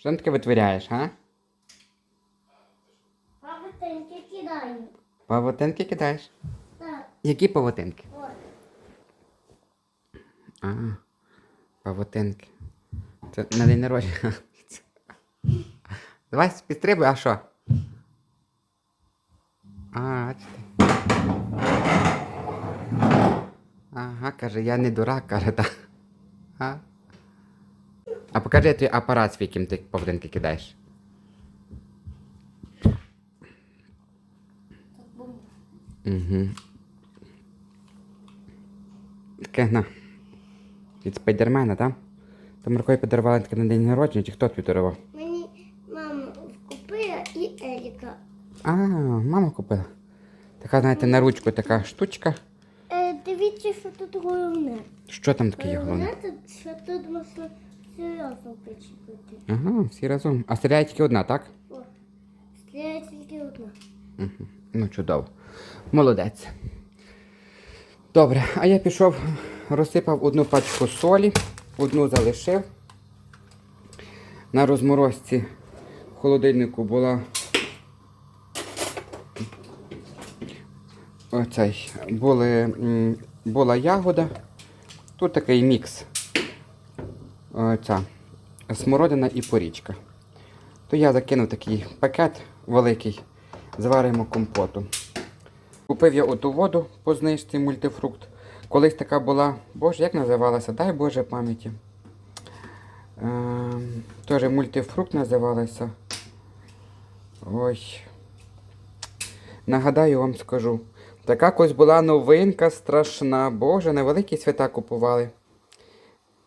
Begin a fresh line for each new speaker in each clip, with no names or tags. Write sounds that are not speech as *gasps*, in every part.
Що там таке витворяєш, а?
Павутинки кидаю.
Павутинки кидаєш?
Так,
Які павутинки?
от.
А, павутинки. Це на день народження. Давай підстрибуй, а що? А, бачите. Ага, каже, я не дурак, каже, так. А? А покажи твій апарат, свій, яким ти павутинки кидаєш. Угу. Таке на. Від спайдермена, так? Там рукою подарували таке на день народження, чи хто тобі дарував?
Мені мама купила і Еліка.
А, мама купила. Така, знаєте, на ручку така штучка.
Е, дивіться, що тут головне.
Що там таке є головне?
Головне, що тут можна серйозно причепити.
Ага, всі разом. А стріляє тільки одна, так?
О, стріляє тільки одна.
Угу. Ну, чудово. Молодець. Добре, а я пішов, розсипав одну пачку солі, одну залишив. На розморозці в холодильнику була оцей, були, була ягода. Тут такий мікс. Оця смородина і порічка. То я закинув такий пакет великий, заваримо компоту. Купив я оту воду по знижці мультифрукт. Колись така була, боже, як називалася? Дай Боже пам'яті. Ем, Теж мультифрукт називалася. Ой. Нагадаю вам скажу. Така колись була новинка страшна. Боже, на великі свята купували.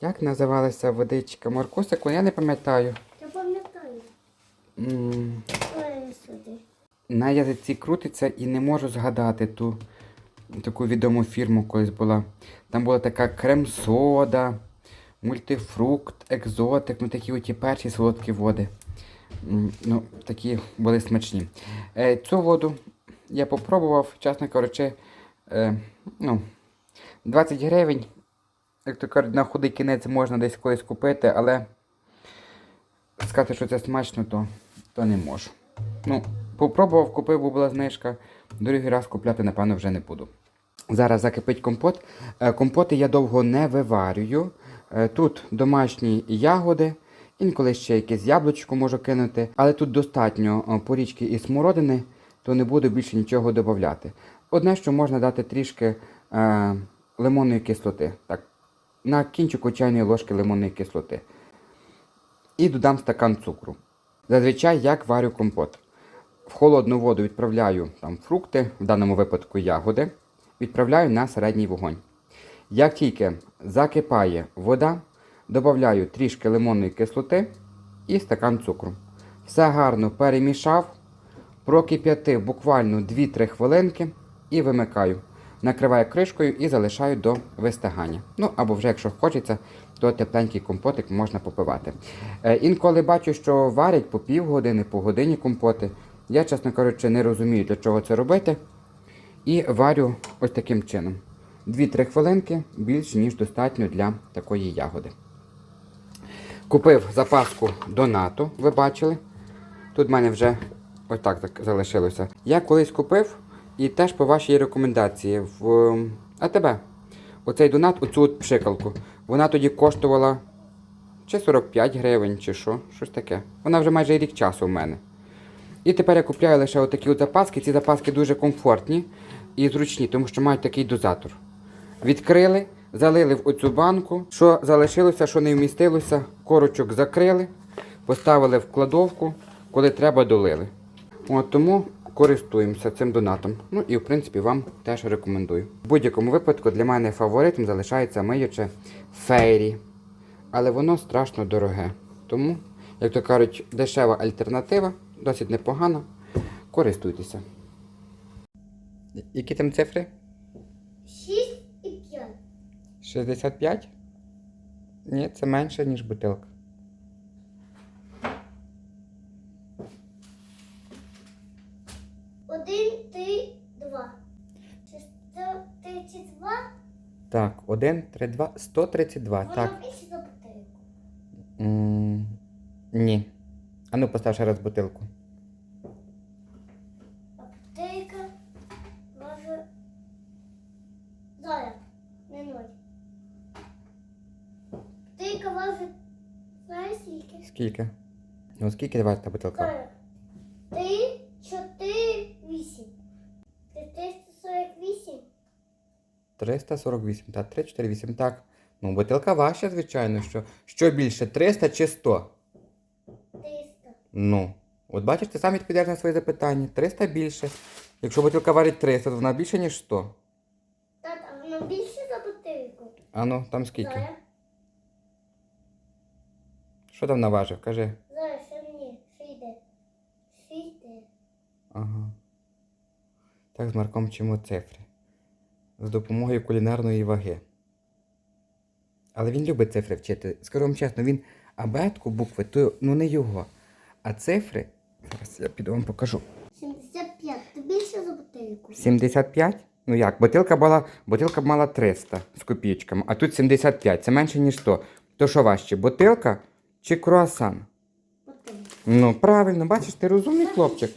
Як називалася водичка? Маркусику, я не пам'ятаю.
Я пам'ятаю.
На язиці крутиться і не можу згадати ту таку відому фірму колись була. Там була така крем-сода, мультифрукт, екзотик, ну такі оті перші солодкі води. Ну, такі були смачні. Е, цю воду я попробував, чесно кажучи, е, ну, 20 гривень. Як то кажуть, на худий кінець можна десь колись купити, але сказати, що це смачно, то, то не можу. Ну, попробував, купив, бо була знижка. Другий раз купляти, напевно, вже не буду. Зараз закипить компот. Е, Компоти я довго не виварюю. Е, Тут домашні ягоди, інколи ще якесь яблучко можу кинути, але тут достатньо е, порічки і смородини, то не буду більше нічого додати. Одне, що можна дати трішки е, лимонної кислоти. Так, на кінчику чайної ложки лимонної кислоти. І додам стакан цукру. Зазвичай як варю компот. В холодну воду відправляю там фрукти, в даному випадку ягоди, відправляю на середній вогонь. Як тільки закипає вода, додаю трішки лимонної кислоти і стакан цукру. Все гарно перемішав, прокип'ятив буквально 2-3 хвилинки і вимикаю. Накриваю кришкою і залишаю до вистигання. Ну або вже, якщо хочеться, то тепленький компотик можна попивати. Е, інколи бачу, що варять по півгодини, по годині компоти. Я, чесно кажучи, не розумію, для чого це робити. І варю ось таким чином. 2-3 хвилинки більш ніж достатньо для такої ягоди. Купив запаску донату, ви бачили. Тут в мене вже ось так залишилося. Я колись купив і теж по вашій рекомендації в ем, АТБ. Оцей донат, оцю от пшикалку. Вона тоді коштувала чи 45 гривень, чи що, щось таке. Вона вже майже рік часу в мене. І тепер я купляю лише отакі от запаски. Ці запаски дуже комфортні і зручні, тому що мають такий дозатор. Відкрили, залили в оцю банку. Що залишилося, що не вмістилося, корочок закрили, поставили в кладовку, коли треба, долили. От тому користуємося цим донатом. Ну і в принципі вам теж рекомендую. В будь-якому випадку для мене фаворитом залишається миюче фейрі. Але воно страшно дороге. Тому, як то кажуть, дешева альтернатива, досить непогана. Користуйтеся. Які там цифри?
6 і 5.
65? Ні, це менше, ніж бутилка.
Один, три, два. Це 132?
Так, 1, 3, 2, 132.
Воно
Так.
більше за бутилку.
М, Ні. А ну постав ще раз бутилку.
Аптека важить... Зараз, не ноль. Аптека важить... Знаєш скільки?
Скільки? Ну скільки давай та бутилка?
Зараз. Три, чотири, вісім. Це 348?
348. Так, 3, 4, 8. Так. Ну, бутилка важча, звичайно, що. Що більше, 300 чи 100?
300.
Ну. От бачиш, ти сам відповідаєш на своє запитання. 300 більше. Якщо бутилка варить 300, то вона більше, ніж 100.
Тат, а воно більше за бутилку?
А ну, там скільки?
Зараз.
Що там наважив? Кажи.
Зараз, ще мені. Ще йде.
Ага. Так з Марком вчимо цифри. З допомогою кулінарної ваги. Але він любить цифри вчити. Скажу вам чесно, він абетку, букви, то ну не його. А цифри. Зараз я піду вам покажу.
75. Ти більше за бутилку?
75? Ну як, бутилка була, бутилка б мала 300 з копійками, а тут 75, це менше, ніж 100. То що важче, бутилка чи круасан?
Бутилку.
Ну, правильно, бачиш, ти розумний хлопчик.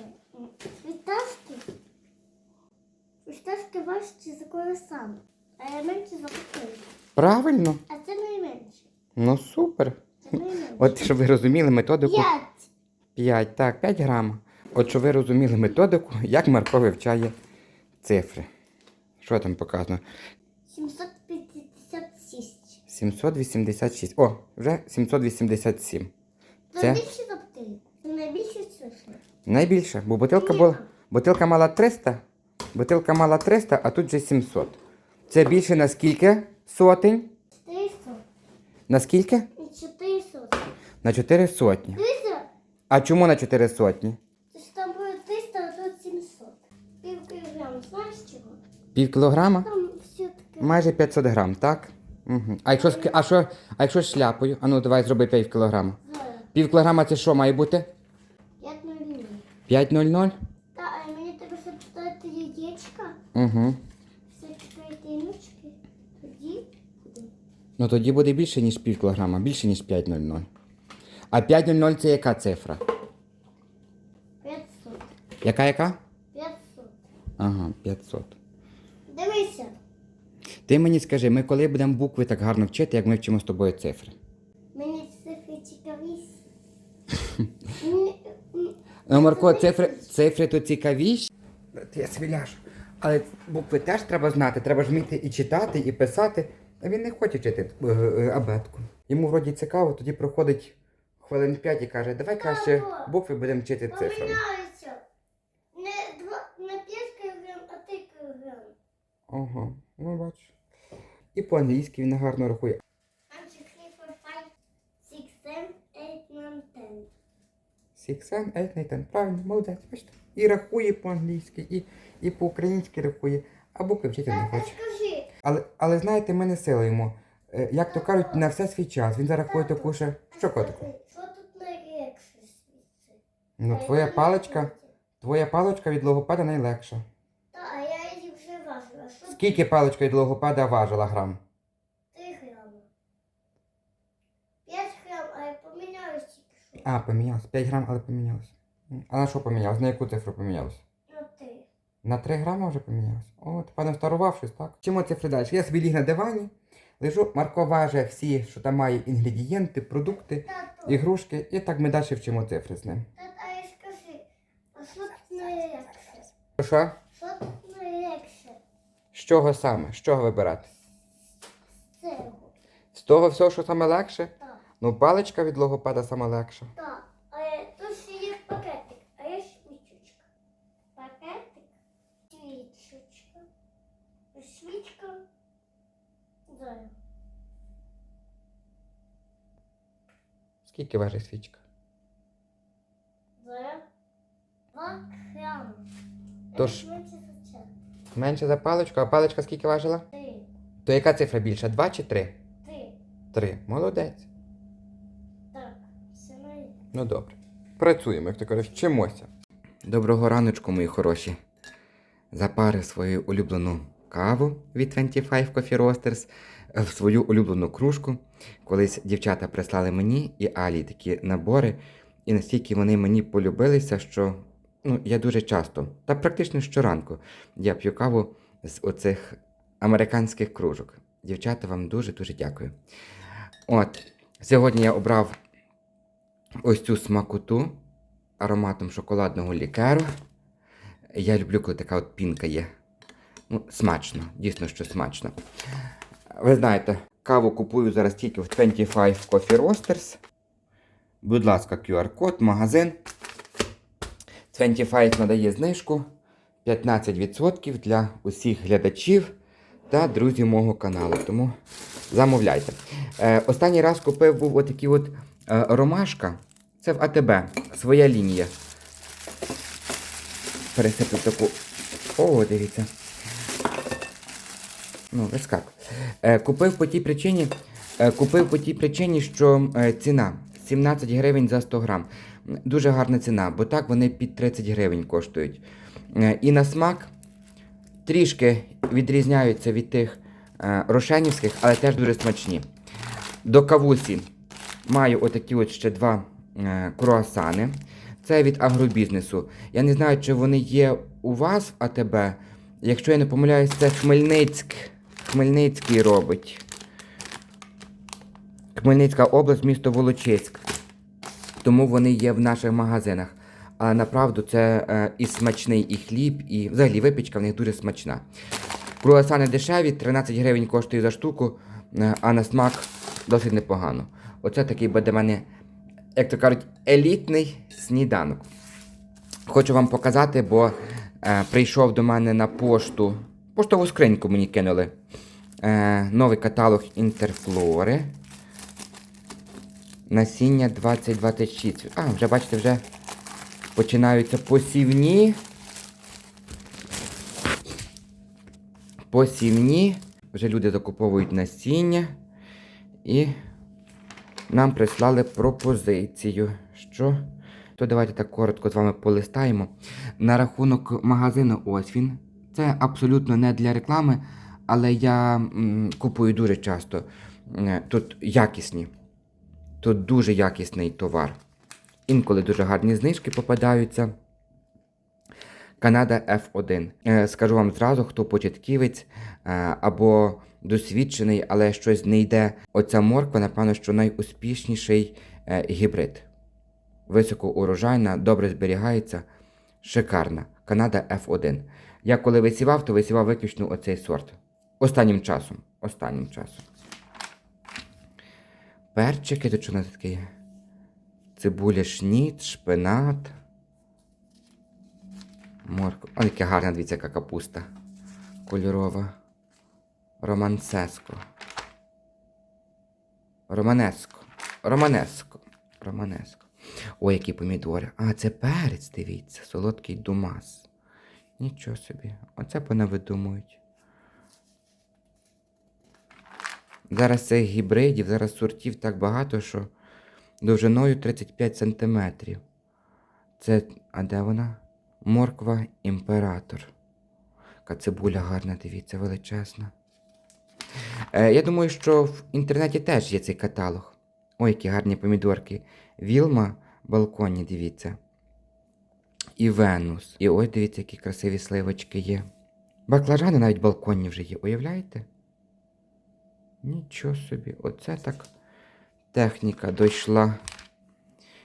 Важчі за круасан, а я менше за бутилку.
Правильно.
А це найменше.
Ну супер.
Це найменше.
От щоб ви розуміли методику.
П'ять.
5, так, 5 грам. От щоб ви розуміли методику, як Марко вивчає цифри. Що там показано?
756.
786. О, вже 787.
Це
Це?
більше за бутилку. Найбільше цифри.
Найбільше, бо бутилка була. Бутилка мала 300, бутилка мала 300, а тут вже 700. Це більше на скільки сотень?
400.
На скільки?
І 400.
На 4 сотні.
300.
А чому на 4 сотні?
Це ж там буде 300, а тут 700. Пів кілограму. Знаєш чого?
Пів кілограма?
Там все таке.
Майже 500 грам, так? Угу. А якщо, з а що, а якщо з шляпою? А ну давай зроби пів кілограма.
Зараз.
Пів кілограма це що має бути?
5 нулів.
5,00?
Та, а мені треба ще поставити яєчка,
Угу.
всякі клітиночки. Тоді буде.
Ну тоді буде більше, ніж пів кілограма, більше, ніж 5,00. А 5,00 це яка цифра?
500.
Яка яка?
500.
Ага, 500.
Дивися.
Ти мені скажи, ми коли будемо букви так гарно вчити, як ми вчимо з тобою цифри?
Мені цифри цікавіші. *laughs*
Ну, Марко, цифри, цифри то цікавіші. Я свіляш. Але букви теж треба знати, треба ж вміти і читати, і писати. А він не хоче вчити е, е, абетку. Йому вроді цікаво, тоді проходить хвилин 5 і каже, давай краще букви будемо вчити цифрами.
Поміняються. Не, два, не 5 кілограм, а 3 кілограм.
Ага, ну бач. І по-англійськи він гарно рахує.
Nine, ten.
Правильно, молодець, бачите. І рахує по-англійськи, і, і по-українськи рахує, а букви вчити не хоче. Але, але знаєте, ми не силуємо. Е, Як то кажуть, на все свій час. Він зараз ходить таку ще. Що котику?
що тут найлегше?
Ну, твоя паличка, твоя паличка від логопеда найлегша.
Та, а я її вже важила.
Скільки паличка від логопеда важила грам?
3 грами. 5 грам, а я поміняюсь тільки що.
А, помінялось. 5 грам, але помінялось. А на що помінялось? На яку цифру помінялось?
На 3.
На 3 грами вже помінялось. О, ти пане старував щось, так? Чому цифри далі? Я собі ліг на дивані, лежу, Марко важує всі, що там має інгредієнти, продукти,
Тато,
ігрушки, і так ми далі вчимо цифри з ним.
тато, а я скажи, а що тут найлегше?
Що?
Що тут найлегше?
З чого саме? З чого вибирати?
Цього.
З того всього, що саме легше?
Так,
Ну, паличка від логопеда саме легша.
так. А тут ще є пакетик, а є свічечка. Пакетик, свічечка, свічка. Зараз.
Скільки важить свічка?
Зараз. Два грами.
Тож-
менше за це.
Менше за паличку, а паличка скільки важила?
Три.
То яка цифра більша? Два чи три?
Три.
Три. Молодець. Ну добре. Працюємо, як ти кажеш, вчимося. Доброго раночку, мої хороші. Запарив свою улюблену каву від 25 Coffee Roasters е, в свою улюблену кружку. Колись дівчата прислали мені і Алі такі набори. І настільки вони мені полюбилися, що ну, я дуже часто, та практично щоранку, я п'ю каву з оцих американських кружок. Дівчата, вам дуже-дуже дякую. От, сьогодні я обрав ось цю смакоту ароматом шоколадного лікеру. Я люблю, коли така от пінка є. Ну, смачно, дійсно, що смачно. Ви знаєте, каву купую зараз тільки в 25 Coffee Roasters. Будь ласка, QR-код, магазин. 25 надає знижку 15% для усіх глядачів та друзів мого каналу. Тому замовляйте. Е, останній раз купив був отакий от ромашка. Це в АТБ, своя лінія. Пересиплю таку. О, дивіться. Ну, вискак. Е, купив по тій причині, е, купив по тій причині, що е, ціна 17 гривень за 100 грам. Дуже гарна ціна, бо так вони під 30 гривень коштують. Е, і на смак трішки відрізняються від тих е, рошенівських, але теж дуже смачні. До кавусі маю отакі от ще два е, круасани. Це від агробізнесу. Я не знаю, чи вони є у вас в АТБ. Якщо я не помиляюсь, це Хмельницьк. Хмельницький робить. Хмельницька область, місто Волочиськ. Тому вони є в наших магазинах. А направду це е, і смачний і хліб, і взагалі випічка в них дуже смачна. Круасани дешеві, 13 гривень коштує за штуку, е, а на смак досить непогано. Оце такий буде мене, як то кажуть, елітний сніданок. Хочу вам показати, бо е, прийшов до мене на пошту. Поштову скриньку мені кинули. Е, новий каталог Інтерфлори. Насіння 2026. А, вже бачите, вже починаються посівні. Посівні. Вже люди закуповують насіння. І нам прислали пропозицію. Що? То давайте так коротко з вами полистаємо. На рахунок магазину ось він. Це абсолютно не для реклами, але я м, купую дуже часто. Е, Тут якісні. Тут дуже якісний товар. Інколи дуже гарні знижки попадаються. Канада F1. Е, Скажу вам зразу, хто початківець е, або досвідчений, але щось не йде. Оця морква, напевно, що найуспішніший е, гібрид. Високоурожайна, добре зберігається, шикарна. Канада F1. Я коли висівав, то висівав виключно оцей сорт. Останнім часом. Останнім часом. Перчики, у нас таке є? Цибуля шніт, шпинат. Морква. О, яка гарна, дивіться, яка капуста. Кольорова. Романсеско. Романеско. Романеско. Романеско. Ой, які помідори. А, це перець, дивіться, солодкий думас. Нічого собі. Оце понавидумують. Зараз цих гібридів, зараз сортів так багато, що довжиною 35 см. Це. А де вона? Морква імператор. Цибуля гарна, дивіться, величезна. Е, я думаю, що в інтернеті теж є цей каталог. Ой, які гарні помідорки. Вілма балконі, дивіться. І Венус. І ось дивіться, які красиві сливочки є. Баклажани навіть балконні вже є, уявляєте? Нічого собі, оце так техніка дійшла.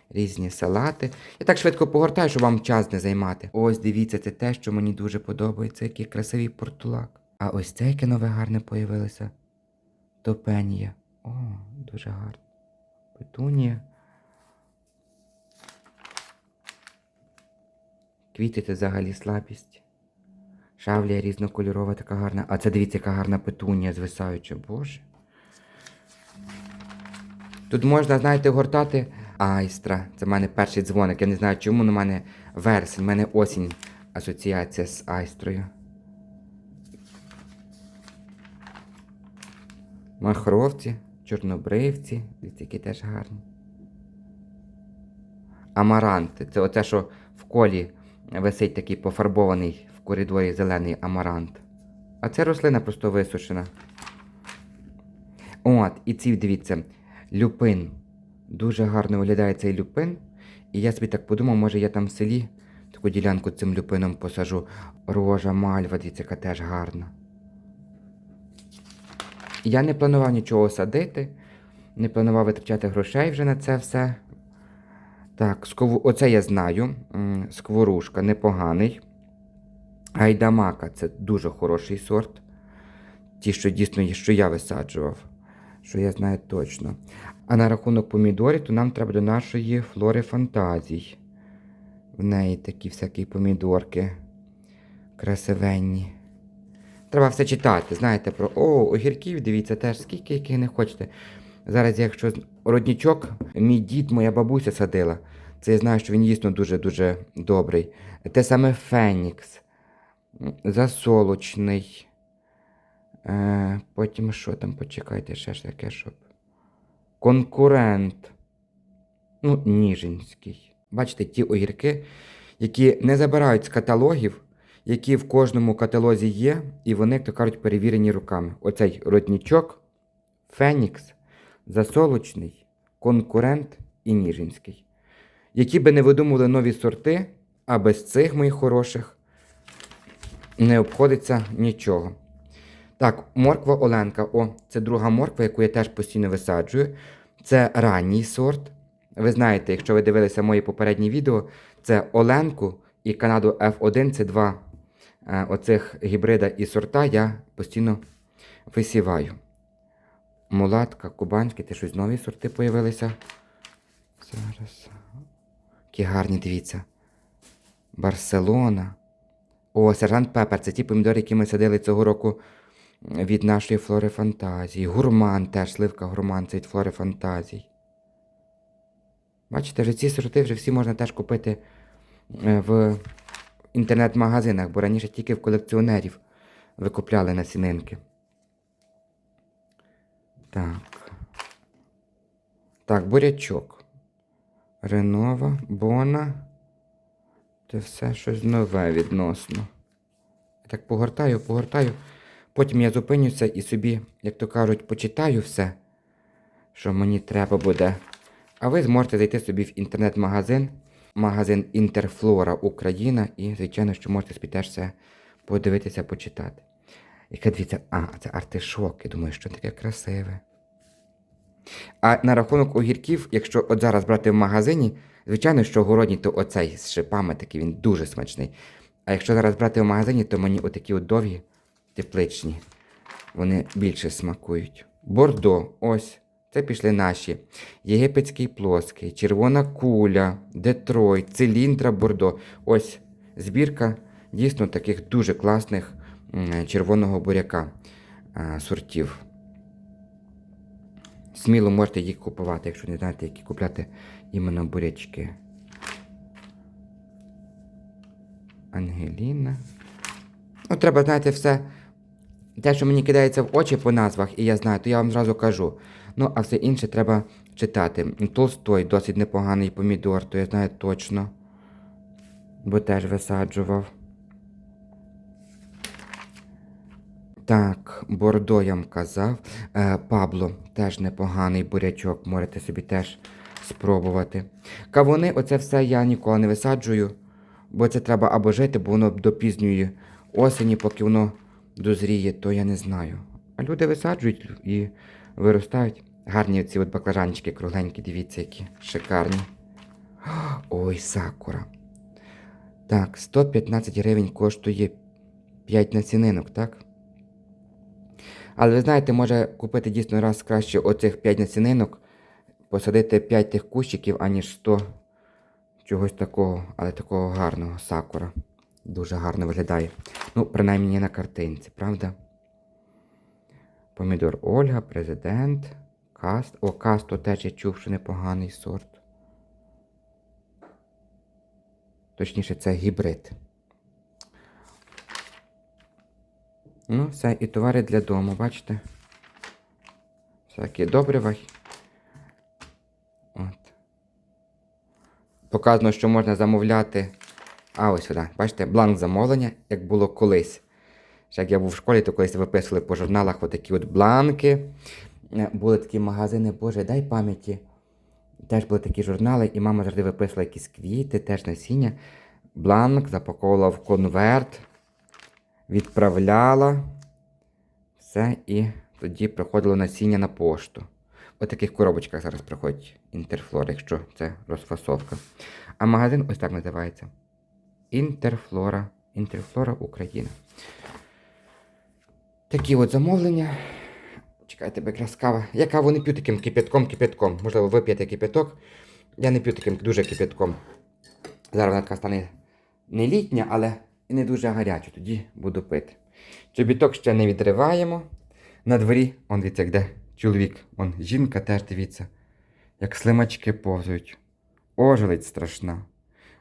Різні салати. Я так швидко погортаю, щоб вам час не займати. Ось дивіться, це те, що мені дуже подобається, який красивий портулак. А ось це яке нове гарне появилося. Топенія. О, дуже гарно. Петунія. Квіти це взагалі слабість. Шавлія різнокольорова, така гарна. А це дивіться, яка гарна петунія звисаюча, боже. Тут можна, знаєте, гортати айстра. Це в мене перший дзвоник. Я не знаю, чому на мене вересень, в мене осінь асоціація з айстрою. Махровці, чорнобривці, які теж гарні. Амаранти. Це оце, що в колі висить такий пофарбований в коридорі зелений амарант. А це рослина просто висушена. От, і ці, дивіться, люпин. Дуже гарно виглядає цей люпин. І я собі так подумав, може я там в селі таку ділянку цим люпином посажу. Рожа, мальва, дивіться, яка теж гарна. Я не планував нічого садити, не планував витрачати грошей вже на це все. Так, скову... оце я знаю. Скворушка непоганий. Гайдамака це дуже хороший сорт. Ті, що дійсно що я висаджував, що я знаю точно. А на рахунок помідорів, то нам треба до нашої флори фантазій. В неї такі всякі помідорки красивенні. Треба все читати, знаєте, про о, огірків, дивіться, теж скільки яких не хочете. Зараз, якщо роднічок, мій дід, моя бабуся садила, це я знаю, що він дійсно дуже-дуже добрий. Те саме Фенікс, засолочний. Е, потім що там, почекайте, ще ж таке, щоб. Конкурент. Ну, Ніжинський. Бачите, ті огірки, які не забирають з каталогів, які в кожному каталозі є, і вони, як то кажуть, перевірені руками. Оцей роднічок, Фенікс, засолочний, конкурент і Ніжинський. Які би не видумували нові сорти, а без цих моїх хороших не обходиться нічого. Так, морква Оленка. О, це друга морква, яку я теж постійно висаджую. Це ранній сорт. Ви знаєте, якщо ви дивилися мої попередні відео, це Оленку і Канаду F1 це два оцих гібрида і сорта я постійно висіваю. Мулатка, кубанський, те щось нові сорти появилися. Зараз. Які гарні, дивіться. Барселона. О, сержант Пепер, це ті помідори, які ми садили цього року від нашої флори фантазії. Гурман теж, сливка гурман, це від флори фантазій. Бачите, вже ці сорти вже всі можна теж купити е, в інтернет-магазинах, бо раніше тільки в колекціонерів викупляли насінинки. Так. Так, бурячок. Ренова, Бона. Це все щось нове відносно. Я так погортаю, погортаю. Потім я зупинюся і собі, як то кажуть, почитаю все, що мені треба буде. А ви зможете зайти собі в інтернет-магазин, магазин Інтерфлора Україна, і, звичайно, що можете теж все подивитися, почитати. Яке дивіться, а, це артишок. Я думаю, що таке красиве. А на рахунок огірків, якщо от зараз брати в магазині, звичайно, що городній, то оцей з шипами такий він дуже смачний. А якщо зараз брати в магазині, то мені отакі от довгі, тепличні. Вони більше смакують. Бордо, ось. Це пішли наші. Єгипетський плоский, червона куля, Детройт, циліндра Бордо. Ось збірка дійсно таких дуже класних червоного буряка сортів. Сміло можете їх купувати, якщо не знаєте, які купляти іменно бурячки. Ангеліна. Ну, треба, знаєте, все. Те, що мені кидається в очі по назвах, і я знаю, то я вам зразу кажу. Ну, а все інше треба читати. Толстой досить непоганий помідор, то я знаю точно. Бо теж висаджував. Так, Бордо я вам казав. Е, Пабло теж непоганий бурячок, можете собі теж спробувати. Кавуни, оце все я ніколи не висаджую, бо це треба або жити, бо воно до пізньої осені, поки воно дозріє, то я не знаю. А люди висаджують і виростають. Гарні ці от баклажанчики кругленькі, дивіться, які шикарні. *gasps* Ой, сакура. Так, 115 гривень коштує 5 насінинок, так? Але ви знаєте, може купити дійсно раз краще оцих 5 насінинок, посадити 5 тих кущиків, аніж 100 чогось такого, але такого гарного сакура. Дуже гарно виглядає. Ну, принаймні на картинці, правда? Помідор Ольга, президент, каст. О, касту теж я чув, що непоганий сорт. Точніше, це гібрид. Ну, все, і товари для дому, бачите? Всякі добрива. От. Показано, що можна замовляти. А ось сюди, бачите, бланк замовлення, як було колись. Ще як я був в школі, то колись виписували по журналах отакі от бланки. Е, Були такі магазини, боже, дай пам'яті. Теж були такі журнали, і мама завжди виписувала якісь квіти, теж насіння. Бланк запаковувала в конверт, відправляла. Все, і тоді приходило насіння на пошту. У таких коробочках зараз приходить інтерфлор, якщо це розфасовка. А магазин ось так називається. Інтерфлора. Інтерфлора Україна. Такі от замовлення. Чекайте, якраз кава. Я каву не п'ю таким кипятком, кипятком. Можливо, ви п'єте кипяток. Я не п'ю таким дуже кипятком. Зараз вона така стане не літня, але і не дуже гаряча. Тоді буду пити. Чобіток ще не відриваємо. На дворі, он дивіться, де чоловік, он жінка теж дивіться, як слимачки повзають. Ожеледь страшна.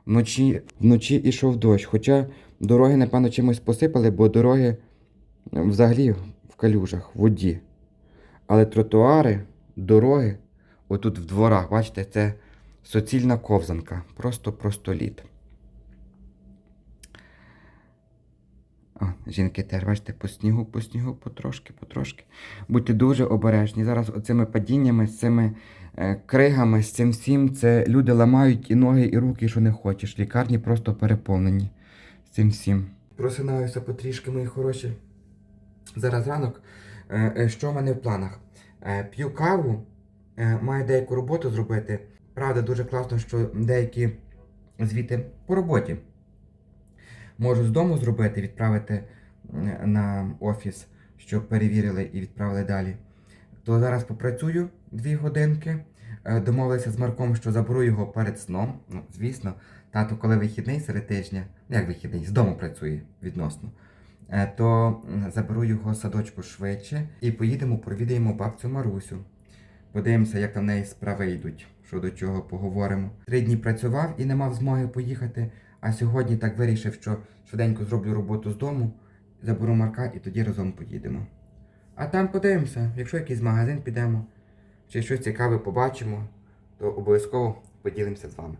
Вночі, вночі ішов дощ, хоча дороги, напевно, чимось посипали, бо дороги взагалі в калюжах, в воді. Але тротуари, дороги, отут в дворах, бачите, це суцільна ковзанка. Просто-просто лід. О, жінки теж, бачите, по снігу, по снігу, потрошки, потрошки. Будьте дуже обережні. Зараз оцими падіннями, з цими е, кригами, з цим всім, це люди ламають і ноги, і руки, що не хочеш. Лікарні просто переповнені з цим всім. Просинаюся потрішки, мої хороші. Зараз ранок. Е, е, Що в мене в планах? Е, П'ю каву, маю деяку роботу зробити. Правда, дуже класно, що деякі звіти по роботі можу з дому зробити, відправити на офіс, щоб перевірили і відправили далі. То зараз попрацюю дві годинки. Домовилися з Марком, що заберу його перед сном. Ну, звісно, тато, коли вихідний серед тижня, як вихідний, з дому працює відносно, то заберу його садочку швидше і поїдемо, провідаємо бабцю Марусю. Подивимося, як там неї справи йдуть, що до чого поговоримо. Три дні працював і не мав змоги поїхати, а сьогодні так вирішив, що швиденько зроблю роботу з дому, заберу Марка і тоді разом поїдемо. А там подивимося, якщо якийсь магазин підемо, чи щось цікаве побачимо, то обов'язково поділимося з вами.